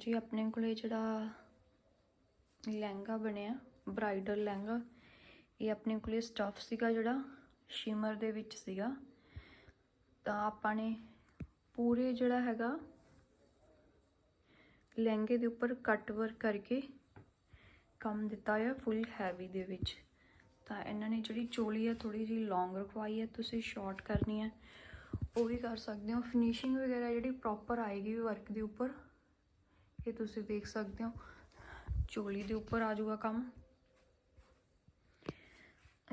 ਜੀ ਆਪਣੇ ਕੋਲੇ ਜਿਹੜਾ ਲਹਿੰਗਾ ਬਣਿਆ ਬ੍ਰਾਈਡਲ ਲਹਿੰਗਾ, ਇਹ ਆਪਣੇ ਕੋਲੇ ਸਟਫ ਸੀਗਾ ਜਿਹੜਾ ਸ਼ਿਮਰ ਦੇ ਵਿੱਚ ਸੀਗਾ। ਤਾਂ ਆਪਾਂ ਨੇ ਪੂਰੇ ਜਿਹੜਾ ਹੈਗਾ, ਲਹਿੰਗੇ ਦੇ ਉੱਪਰ ਕੱਟ ਵਰਕ ਕਰਕੇ ਕੰਮ ਦਿੱਤਾ ਹੈ ਫੁੱਲ ਹੈਵੀ ਦੇ ਵਿੱਚ। ਤਾਂ ਇਹਨਾਂ ਨੇ ਜਿਹੜੀ ਚੋਲੀ ਹੈ ਥੋੜੀ ਜਿਹੀ ਲੌਂਗ ਰਖਵਾਈ ਹੈ ਤੁਸੀਂ ਸ਼ਾਰਟ ਕਰਨੀ ਹੈ ਉਹ ਵੀ ਕਰ ਸਕਦੇ ਹੋ। ਫਿਨਿਸ਼ਿੰਗ ਵਗੈਰਾ ਜਿਹੜੀ ਪ੍ਰੋਪਰ ਆਏਗੀ ਵਰਕ ਦੇ ਉੱਪਰ ਇਹ ਤੁਸੀਂ ਦੇਖ ਸਕਦੇ ਹੋ। ਚੋਲੀ ਦੇ ਉੱਪਰ ਆ ਜਾਊਗਾ ਕੰਮ।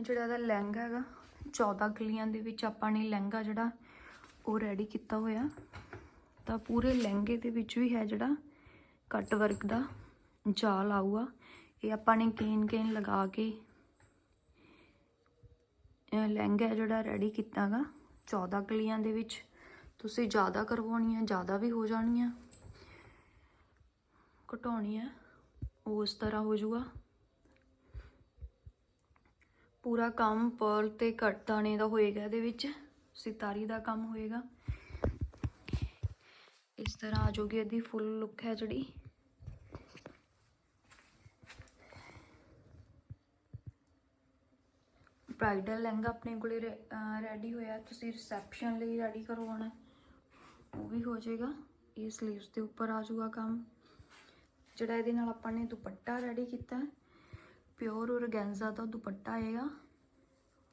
ਜਿਹੜਾ ਇਹਦਾ ਲਹਿੰਗਾ ਹੈਗਾ 14 ਗਲੀਆਂ ਦੇ ਵਿੱਚ ਆਪਾਂ ਨੇ ਲਹਿੰਗਾ ਜਿਹੜਾ, ਉਹ ਰੈਡੀ ਕੀਤਾ ਹੋਇਆ। ਤਾਂ ਪੂਰੇ ਲਹਿੰਗੇ ਦੇ ਵਿੱਚ ਵੀ ਹੈ ਜਿਹੜਾ ਕੱਟ ਵਰਕ ਦਾ, ਜਾਲ ਆਊਗਾ। ਇਹ ਆਪਾਂ ਨੇ ਕੇਨ ਕੇਨ ਲਗਾ ਕੇ ਲਹਿੰਗਾ ਜਿਹੜਾ ਰੈਡੀ ਕੀਤਾਗਾ 14 ਕਲੀਆਂ ਦੇ ਵਿੱਚ, ਤੁਸੀਂ ਜ਼ਿਆਦਾ ਕਰਵਾਉਣੀ ਹੈ, ਜ਼ਿਆਦਾ ਵੀ ਹੋ ਜਾਣੀ ਹੈ ਘਟਾਉਣੀ ਹੈ ਉਸ ਤਰ੍ਹਾਂ ਹੋ ਜਾਊਗਾ। ਪੂਰਾ ਕੰਮ ਪਰਲ ਤੇ ਕੱਟ ਦਾਣੇ ਦਾ ਹੋਏਗਾ ਇਹਦੇ ਵਿੱਚ, ਸਿਤਾਰੀ ਦਾ ਕੰਮ ਹੋਏਗਾ। ਇਸ ਤਰ੍ਹਾਂ ਆ ਜਾਊਗੀ ਇਹਦੀ ਫੁੱਲ ਲੁੱਕ ਹੈ ਜਿਹੜੀ। ਬ੍ਰਾਈਡਲ ਲਹਿੰਗਾ ਆਪਣੇ ਕੋਲੇ ਰੈਡੀ ਹੋਇਆ, ਤੁਸੀਂ ਰਿਸੈਪਸ਼ਨ ਲਈ ਰੈਡੀ ਕਰਵਾਉਣਾ ਉਹ ਵੀ ਹੋ ਜਾਏਗਾ। ਇਹ 슬ੀਵਸ ਦੇ ਉੱਪਰ ਆ ਜਾਊਗਾ ਕੰਮ। ਜਿਹੜਾ ਇਹਦੇ ਨਾਲ ਆਪਾਂ ਨੇ ਦੁਪੱਟਾ ਰੈਡੀ ਕੀਤਾ ਪਿਓਰ ਔਰਗੈਂਜ਼ਾ ਦਾ ਦੁਪੱਟਾ ਆਏਗਾ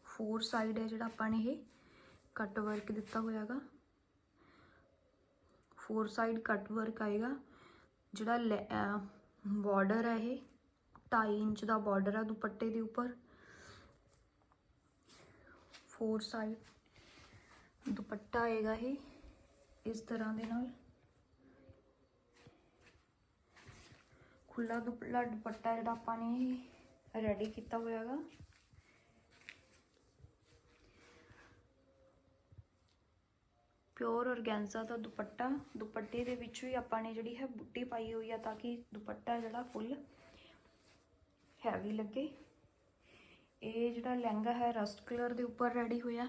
ਫੋਰ ਸਾਈਡ ਹੈ ਜਿਹੜਾ ਆਪਾਂ ਨੇ ਇਹ। ਕੱਟ ਵਰਕ ਦਿੱਤਾ ਹੋਇਆਗਾ ਫੋਰ ਸਾਈਡ ਕੱਟ ਵਰਕ ਆਏਗਾ। ਜਿਹੜਾ ਬਾਰਡਰ ਹੈ ਇਹ। 2.5 ਇੰਚ ਦਾ ਬਾਰਡਰ ਹੈ ਦੁਪੱਟੇ ਦੇ ਉੱਪਰ। ਫੋਰ ਸਾਈਡ ਦੁਪੱਟਾ ਆਏਗਾ ਇਹ। ਇਸ ਤਰ੍ਹਾਂ ਦੇ ਨਾਲ। ਖੁੱਲਾ ਦੁਪੱਲਾ ਦੁਪੱਟਾ ਜਿਹੜਾ ਆਪਾਂ ਨੇ ਰੈਡੀ ਕੀਤਾ ਹੋਇਆਗਾ ਪਿਓਰ ਔਰਗੈਂਜ਼ਾ ਦਾ ਦੁਪੱਟਾ, ਦੁਪੱਟੇ ਦੇ ਵਿੱਚ ਵੀ ਆਪਾਂ ਨੇ ਜਿਹੜੀ ਹੈ ਬੁੱਟੀ ਪਾਈ ਹੋਈ ਆ ਤਾਂ ਕਿ ਦੁਪੱਟਾ ਜਿਹੜਾ ਫੁੱਲ ਹੈਵੀ ਲੱਗੇ। ਇਹ ਜਿਹੜਾ ਲਹਿੰਗਾ ਹੈ ਰਸਟ ਕਲਰ ਦੇ ਉੱਪਰ ਰੈਡੀ ਹੋਇਆ।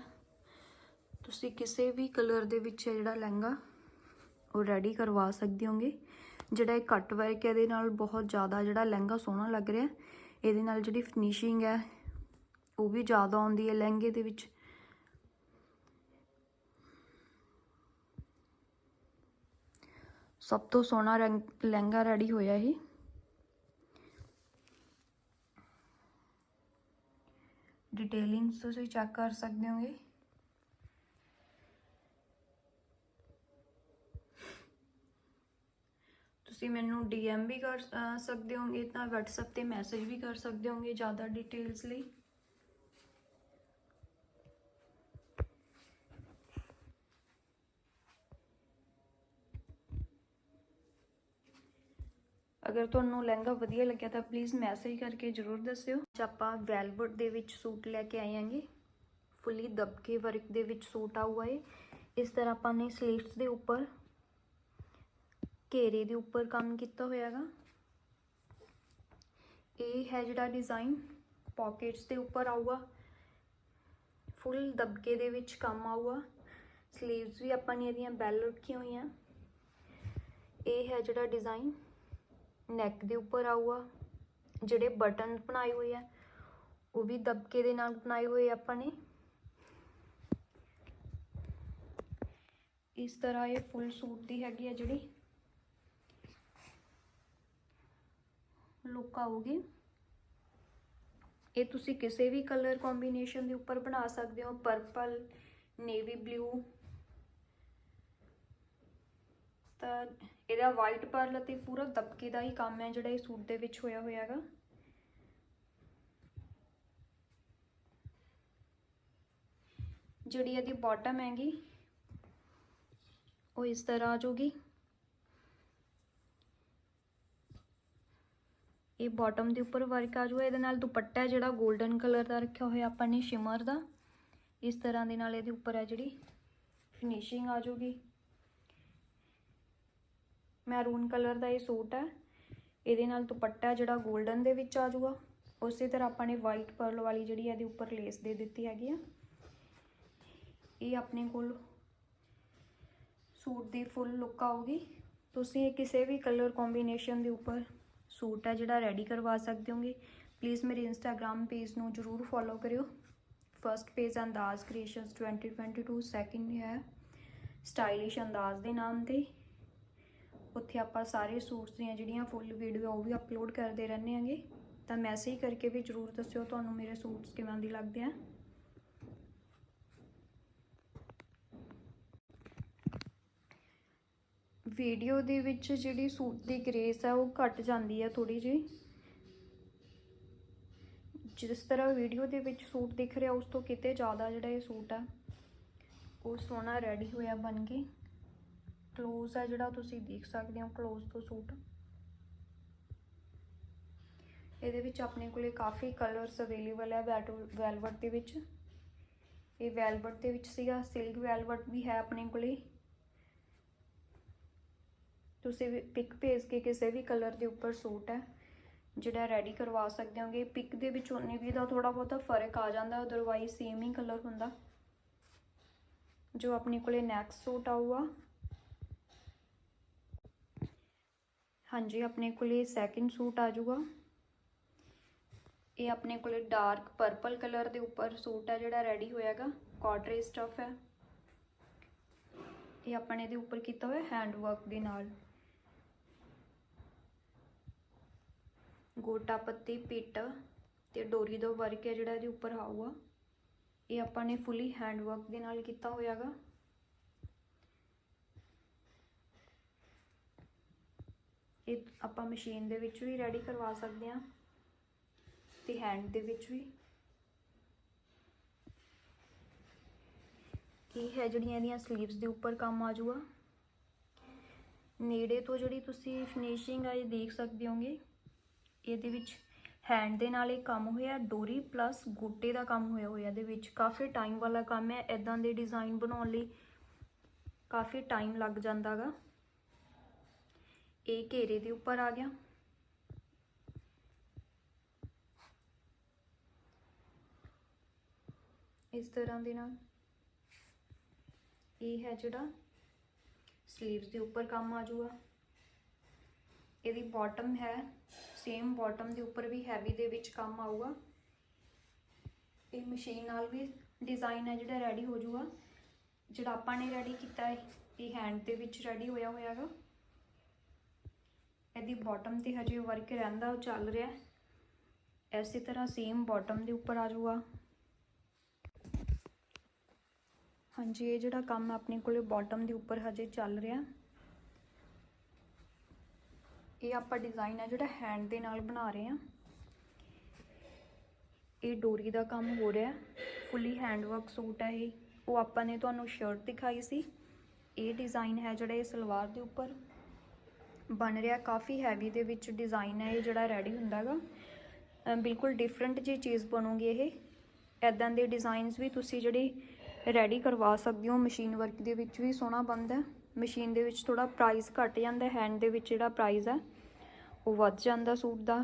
ਤੁਸੀਂ ਕਿਸੇ ਵੀ ਕਲਰ ਦੇ ਵਿੱਚ ਜਿਹੜਾ ਲਹਿੰਗਾ ਉਹ ਰੈਡੀ ਕਰਵਾ ਸਕਦੇ ਹੋਗੇ। ਜਿਹੜਾ ਇਹ ਕੱਟ ਵਰਕ ਹੈ, ਇਹਦੇ ਨਾਲ ਬਹੁਤ ਜ਼ਿਆਦਾ ਜਿਹੜਾ ਲਹਿੰਗਾ ਸੋਹਣਾ ਲੱਗ ਰਿਹਾ। ਇਹਦੇ ਨਾਲ ਜਿਹੜੀ ਫਿਨਿਸ਼ਿੰਗ ਹੈ, ਉਹ ਵੀ ਜ਼ਿਆਦਾ ਆਉਂਦੀ ਹੈ ਲਹਿੰਗੇ ਦੇ ਵਿੱਚ। ਸਭ ਤੋਂ ਸੋਹਣਾ ਰੰਗ- ਲਹਿੰਗਾ ਰੈਡੀ ਹੋਇਆ ਇਹ। ਡਿਟੇਲਿੰਗਸ ਤੁਸੀਂ ਚੈੱਕ ਕਰ ਸਕਦੇ ਹੋਗੇ। ਤੁਸੀਂ ਮੈਨੂੰ ਡੀਐਮ ਵੀ ਕਰ ਸਕਦੇ ਹੋਗੇ ਤਾਂ WhatsApp ਤੇ ਮੈਸੇਜ ਵੀ ਕਰ ਸਕਦੇ ਹੋਗੇ ਜ਼ਿਆਦਾ ਡਿਟੇਲਸ ਲਈ। ਅਗਰ ਤੁਹਾਨੂੰ ਲਹਿੰਗਾ ਵਧੀਆ ਲੱਗਿਆ ਤਾਂ ਪਲੀਜ਼ ਮੈਸੇਜ ਕਰਕੇ ਜਰੂਰ ਦੱਸਿਓ। ਅੱਜ ਆਪਾਂ ਵੈਲਵਟ ਦੇ ਵਿੱਚ ਸੂਟ ਲੈ ਕੇ ਆਏ ਆਂਗੇ ਫੁੱਲੀ ਦਬਕੇ ਵਰਕ ਦੇ ਵਿੱਚ ਸੂਟ ਆਊਗਾ ਏ ਇਸ ਤਰ੍ਹਾਂ ਆਪਾਂ ਨੇ ਸਲੀਵਸ ਦੇ ਉੱਪਰ ਘੇਰੇ ਦੇ ਉੱਪਰ ਕੰਮ ਕੀਤਾ ਹੋਇਆਗਾ। ਇਹ ਹੈ ਜਿਹੜਾ ਡਿਜ਼ਾਈਨ ਪਾਕਟਸ ਦੇ ਉੱਪਰ ਆਊਗਾ। ਫੁੱਲ ਦਬਕੇ ਦੇ ਵਿੱਚ ਕੰਮ ਆਊਗਾ। ਸਲੀਵਸ ਵੀ ਆਪਾਂ ਨੇ ਇਹਦੀਆਂ ਬੈਲ ਰੱਖੀਆਂ ਹੋਈਆਂ। ਇਹ ਹੈ ਜਿਹੜਾ ਡਿਜ਼ਾਈਨ ਨੈਕ ਦੇ ਉੱਪਰ ਆਊਗਾ। ਜਿਹੜੇ ਬਟਨ ਬਣਾਏ ਹੋਏ ਆ, ਉਹ ਵੀ ਦਬਕੇ ਦੇ ਨਾਲ ਬਣਾਏ ਹੋਏ ਆਪਾਂ ਨੇ। ਇਸ ਤਰ੍ਹਾਂ ਇਹ ਫੁੱਲ ਸੂਟ ਦੀ ਹੈਗੀ ਆ ਜਿਹੜੀ ਲੁੱਕ ਆਊਗੀ ਇਹ ਤੁਸੀਂ ਕਿਸੇ ਵੀ ਕਲਰ ਕੰਬੀਨੇਸ਼ਨ ਦੇ ਉੱਪਰ ਬਣਾ ਸਕਦੇ ਹੋ ਪਰਪਲ ਨੇਵੀ ਬਲੂ ਤਾਂ ਇਹਦਾ ਵਾਈਟ ਪਰਲ ਅਤੇ ਪੂਰਾ ਦਬਕੇ ਦਾ ਹੀ ਕੰਮ ਹੈ ਜਿਹੜਾ ਇਹ ਸੂਟ ਦੇ ਵਿੱਚ ਹੋਇਆ ਹੋਇਆ ਹੈਗਾ। ਜਿਹੜੀ ਇਹਦੀ ਬਾਟਮ ਹੈਗੀ, ਉਹ ਇਸ ਤਰ੍ਹਾਂ ਆ ਜਾਊਗੀ। ਇਹ ਬਾਟਮ ਦੇ ਉੱਪਰ ਵਰਕ ਆ ਜਾਊਗਾ ਇਹਦੇ ਨਾਲ ਦੁਪੱਟਾ ਜਿਹੜਾ 골ਡਨ ਕਲਰ ਦਾ ਰੱਖਿਆ ਹੋਇਆ ਆਪਾਂ ਨੇ ਸ਼ਿਮਰ ਦਾ। ਇਸ ਤਰ੍ਹਾਂ ਦੇ ਨਾਲ ਇਹਦੇ ਉੱਪਰ ਹੈ ਜਿਹੜੀ ਫਿਨਿਸ਼ਿੰਗ ਆ ਜਾਊਗੀ ਮੈਰੂਨ ਕਲਰ ਦਾ ਇਹ ਸੂਟ ਹੈ। ਇਹਦੇ ਨਾਲ ਦੁਪੱਟਾ ਜਿਹੜਾ 골ਡਨ ਦੇ ਵਿੱਚ ਆ ਜਾਊਗਾ ਉਸੇ ਤਰ੍ਹਾਂ ਆਪਾਂ ਨੇ ਵਾਈਟ ਪਰਲ ਵਾਲੀ ਜਿਹੜੀ ਇਹਦੇ ਉੱਪਰ ਲੇਸ ਦੇ ਦਿੱਤੀ ਹੈਗੀ ਆ। ਇਹ ਆਪਣੇ ਕੋਲ ਸੂਟ ਦੀ ਫੁੱਲ ਲੁੱਕ ਆਊਗੀ। ਤੁਸੀਂ ਇਹ ਕਿਸੇ ਵੀ ਕਲਰ ਕੰਬੀਨੇਸ਼ਨ ਦੇ ਉੱਪਰ ਸੂਟ ਹੈ ਜਿਹੜਾ ਰੈਡੀ ਕਰਵਾ ਸਕਦੇ ਹੋਗੇ। ਪਲੀਜ਼ ਮੇਰੇ ਇੰਸਟਾਗ੍ਰam ਪੇਜ ਨੂੰ ਜਰੂਰ ਫੋਲੋ ਕਰਿਓ। First page Andaaz creations 2022 second ਹੈ ਸਟਾਈਲਿਸ਼ ਅੰਦਾਜ਼ ਦੇ ਨਾਮ ਤੇ। ਉੱਥੇ ਆਪਾਂ ਸਾਰੇ ਸੂਟਸ ਦੀਆਂ ਜਿਹੜੀਆਂ ਫੁੱਲ ਵੀਡੀਓ ਉਹ ਵੀ ਅਪਲੋਡ ਕਰਦੇ ਰਹਿੰਦੇ ਆਂਗੇ ਤਾਂ ਮੈਸੇਜ ਕਰਕੇ ਵੀ ਜਰੂਰ ਦੱਸਿਓ ਤੁਹਾਨੂੰ ਮੇਰੇ ਸੂਟਸ ਕਿਵੇਂ ਦੀ ਲੱਗਦੇ ਆ। ਵੀਡੀਓ ਦੇ ਵਿੱਚ ਜਿਹੜੀ ਸੂਟ ਦੀ ਗ੍ਰੇਸ ਆ, ਉਹ ਘਟ ਜਾਂਦੀ ਆ ਥੋੜੀ ਜਿਹੀ। ਜਿਸ ਤਰ੍ਹਾਂ ਵੀਡੀਓ ਦੇ ਵਿੱਚ ਸੂਟ ਦਿਖ ਰਿਹਾ, ਉਸ ਤੋਂ ਕਿਤੇ ਜ਼ਿਆਦਾ ਜਿਹੜਾ ਇਹ ਸੂਟ ਆ, ਉਹ ਸੋਹਣਾ ਰੈਡੀ ਹੋਇਆ ਬਣ ਕੇ। ਕਲੋਜ਼ ਆ ਜਿਹੜਾ ਤੁਸੀਂ ਦੇਖ ਸਕਦੇ ਹੋ ਕਲੋਜ਼ ਤੋਂ ਸੂਟ। ਇਹਦੇ ਵਿੱਚ ਆਪਣੇ ਕੋਲੇ ਕਾਫੀ ਕਲਰਸ ਅਵੇਲੇਬਲ ਹੈ ਵੈਲਵਟ ਦੇ ਵਿੱਚ। ਇਹ ਵੈਲਵਟ ਦੇ ਵਿੱਚ ਸੀਗਾ ਸਿਲਕ ਵੈਲਵਟ ਵੀ ਹੈ ਆਪਣੇ ਕੋਲੇ। ਤੁਸੀਂ ਵੀ ਪਿਕ ਭੇਜ ਕੇ ਕਿਸੇ ਵੀ ਕਲਰ ਦੇ ਉੱਪਰ ਸੂਟ ਹੈ, ਜਿਹੜਾ ਰੈਡੀ ਕਰਵਾ ਸਕਦੇ ਹੋਗੇ। ਪਿਕ ਦੇ ਵਿੱਚ ਉਨੇ ਵੀ ਦਾ ਥੋੜਾ ਬਹੁਤਾ ਫ਼ਰਕ ਆ ਜਾਂਦਾ ਅਦਰਵਾਈਜ਼ ਸੇਮ ਹੀ ਕਲਰ ਹੁੰਦਾ। ਜੋ ਆਪਣੇ ਕੋਲੇ ਨੈਕਸਟ ਸੂਟ ਆਊਗਾ। ਹਾਂਜੀ, ਆਪਣੇ ਕੋਲੇ ਸੈਕਿੰਡ ਸੂਟ ਆ ਜਾਊਗਾ। ਇਹ ਆਪਣੇ ਕੋਲੇ ਡਾਰਕ ਪਰਪਲ ਕਲਰ ਦੇ ਉੱਪਰ ਸੂਟ ਹੈ, ਜਿਹੜਾ ਰੈਡੀ ਹੋਇਆਗਾ ਕਾਟਰੇ ਸਟਫ ਹੈ। ਇਹ ਆਪਣੇ ਦੇ ਉੱਪਰ ਕੀਤਾ ਹੋਇਆ ਹੈਂਡ ਵਰਕ ਦੇ ਨਾਲ। ਗੋਟਾ ਪੱਤੀ, ਪਿੱਟ ਤੇ ਡੋਰੀ ਦਾ ਵਰਕ ਹੈ ਜਿਹੜਾ ਇਹਦੇ ਉੱਪਰ ਆਊਗਾ। ਇਹ ਆਪਾਂ ਨੇ ਫੁੱਲੀ ਹੈਂਡ ਵਰਕ ਦੇ ਨਾਲ ਕੀਤਾ ਹੋਇਆਗਾ। ਇਹ ਆਪਾਂ ਮਸ਼ੀਨ ਦੇ ਵਿੱਚ ਵੀ ਰੈਡੀ ਕਰਵਾ ਸਕਦੇ ਹਾਂ ਤੇ ਹੈਂਡ ਦੇ ਵਿੱਚ ਵੀ। ਇਹ ਹੈ ਜਿਹੜੀਆਂ ਇਹਦੀਆਂ ਸਲੀਵਸ ਦੇ ਉੱਪਰ ਕੰਮ ਆ ਜਾਊਗਾ ਨੇੜੇ ਤੋਂ ਜਿਹੜੀ ਤੁਸੀਂ ਫਿਨਿਸ਼ਿੰਗ ਆ ਇਹ ਦੇਖ ਸਕਦੇ ਹੋਗੇ। ਇਹਦੇ ਵਿੱਚ ਹੈਂਡ ਦੇ ਨਾਲ ਇਹ ਕੰਮ ਹੋਇਆ, ਡੋਰੀ ਪਲੱਸ ਗੋਟੇ ਦਾ ਕੰਮ ਹੋਇਆ ਹੋਇਆ ਇਹਦੇ ਵਿੱਚ। ਕਾਫੀ ਟਾਈਮ ਵਾਲਾ ਕੰਮ ਹੈ ਇਦਾਂ ਦੇ ਡਿਜ਼ਾਈਨ ਬਣਾਉਣ ਲਈ ਕਾਫੀ ਟਾਈਮ ਲੱਗ ਜਾਂਦਾਗਾ ਇਹ ਘੇਰੇ ਦੇ ਉੱਪਰ ਆ ਗਿਆ। ਇਸ ਤਰ੍ਹਾਂ ਦੇ ਨਾਲ ਇਹ ਹੈ ਜਿਹੜਾ ਸਲੀਵਸ ਦੇ ਉੱਪਰ ਕੰਮ ਆ ਜਾਊਗਾ। ਇਹਦੀ ਬਾਟਮ ਹੈ ਸੇਮ ਬਾਟਮ ਦੇ ਉੱਪਰ ਵੀ ਹੈਵੀ ਦੇ ਵਿੱਚ ਕੰਮ ਆਊਗਾ। ਇਹ ਮਸ਼ੀਨ ਨਾਲ ਵੀ ਡਿਜ਼ਾਈਨ ਹੈ ਜਿਹੜਾ ਰੈਡੀ ਹੋ ਜਾਊਗਾ। ਜਿਹੜਾ ਆਪਾਂ ਨੇ ਰੈਡੀ ਕੀਤਾ ਹੈ, ਇਹ ਹੈਂਡ ਦੇ ਵਿੱਚ ਰੈਡੀ ਹੋਇਆ ਹੋਇਆਗਾ ਇਹਦੀ ਬਾਟਮ ਤੇ ਹਜੇ ਵਰਕ ਰਹਿੰਦਾ, ਉਹ ਚੱਲ ਰਿਹਾ ਐਸੀ ਤਰ੍ਹਾਂ ਸੇਮ ਬਾਟਮ ਦੇ ਉੱਪਰ ਆ ਜਾਊਗਾ। ਹਾਂਜੀ, ਇਹ ਜਿਹੜਾ ਕੰਮ ਆਪਣੇ ਕੋਲੇ ਬਾਟਮ ਦੇ ਉੱਪਰ ਹਜੇ ਚੱਲ ਰਿਹਾ। ਇਹ ਆਪਾਂ ਡਿਜ਼ਾਈਨ ਹੈ ਜਿਹੜਾ ਹੈਂਡ ਦੇ ਨਾਲ ਬਣਾ ਰਹੇ ਆ ਇਹ ਡੋਰੀ ਦਾ ਕੰਮ ਹੋ ਰਿਹਾ ਫੁੱਲੀ ਹੈਂਡ ਵਰਕ ਸੂਟ ਹੈ ਇਹ। ਉਹ ਆਪਾਂ ਨੇ ਤੁਹਾਨੂੰ ਸ਼ਰਟ ਦਿਖਾਈ ਸੀ। ਇਹ ਡਿਜ਼ਾਈਨ ਹੈ ਜਿਹੜਾ ਇਹ ਸਲਵਾਰ ਦੇ ਉੱਪਰ। ਬਣ ਰਿਹਾ ਕਾਫੀ ਹੈਵੀ ਦੇ ਵਿੱਚ ਡਿਜ਼ਾਈਨ ਹੈ ਇਹ ਜਿਹੜਾ ਰੈਡੀ ਹੁੰਦਾਗਾ ਬਿਲਕੁਲ ਡਿਫਰੈਂਟ ਜੀ ਚੀਜ਼ ਬਣੂਗੀ ਇਹ। ਐਦਾਂ ਦੇ ਡਿਜ਼ਾਈਨਸ ਵੀ ਤੁਸੀਂ ਜਿਹੜੇ ਰੈਡੀ ਕਰਵਾ ਸਕਦੇ ਹੋ। ਮਸ਼ੀਨ ਵਰਕ ਦੇ ਵਿੱਚ ਵੀ ਸੋਹਣਾ ਬਣਦਾ ਮਸ਼ੀਨ ਦੇ ਵਿੱਚ ਥੋੜਾ ਪ੍ਰਾਈਸ ਘਟ ਜਾਂਦਾ ਹੈਂਡ ਦੇ ਵਿੱਚ ਜਿਹੜਾ ਪ੍ਰਾਈਸ ਹੈ। ਉਹ ਵੱਧ ਜਾਂਦਾ ਸੂਟ ਦਾ।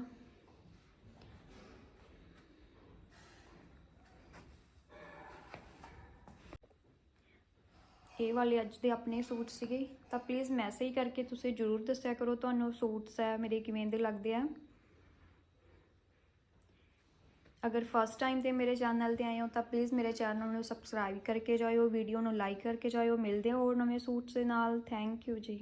ਇਹ ਵਾਲੇ ਅੱਜ ਦੇ ਆਪਣੇ ਸੂਟ ਸੀਗੇ। ਤਾਂ ਪਲੀਜ਼ ਮੈਸੇਜ ਕਰਕੇ ਤੁਸੀਂ ਜਰੂਰ ਦੱਸਿਆ ਕਰੋ ਤੁਹਾਨੂੰ ਸੂਟਸ ਹੈ ਮੇਰੇ ਕਿਵੇਂ ਦੇ ਲੱਗਦੇ ਆ। ਅਗਰ ਫਸਟ ਟਾਈਮ ਤੇ ਮੇਰੇ ਚੈਨਲ ਤੇ ਆਏ ਹੋ ਤਾਂ ਪਲੀਜ਼ ਮੇਰੇ ਚੈਨਲ ਨੂੰ ਸਬਸਕ੍ਰਾਈਬ ਕਰਕੇ ਜਾਇਓ ਵੀਡੀਓ ਨੂੰ ਲਾਈਕ ਕਰਕੇ ਜਾਇਓ। ਮਿਲਦੇ ਹਾਂ ਹੋਰ ਨਵੇਂ ਸੂਟਸ ਦੇ ਨਾਲ। ਥੈਂਕ ਯੂ ਜੀ।